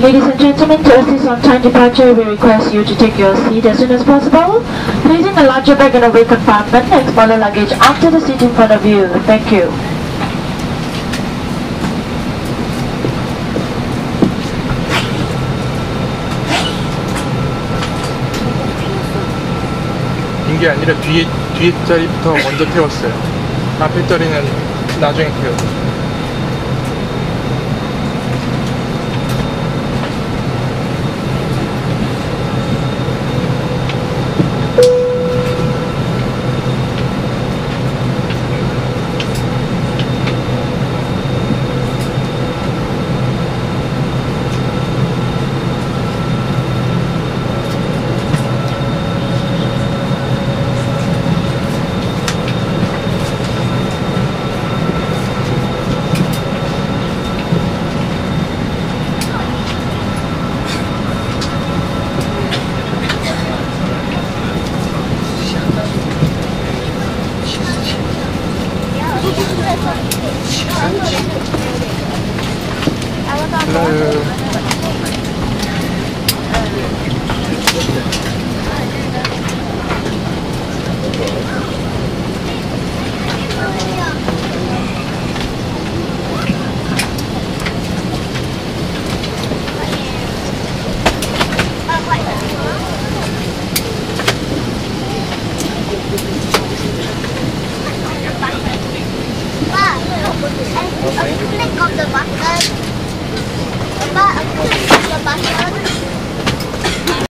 Ladies and gentlemen, to assist on time departure, we request you to take your seat as soon as possible, placing the larger bag in a away compartment and smaller luggage after the seat in front of you. Thank you. 빈 게 아니라 뒤에 뒤에 자리부터 먼저 태웠어요. 앞에 자리는 나중에 태워. Hello. I, I click on the button.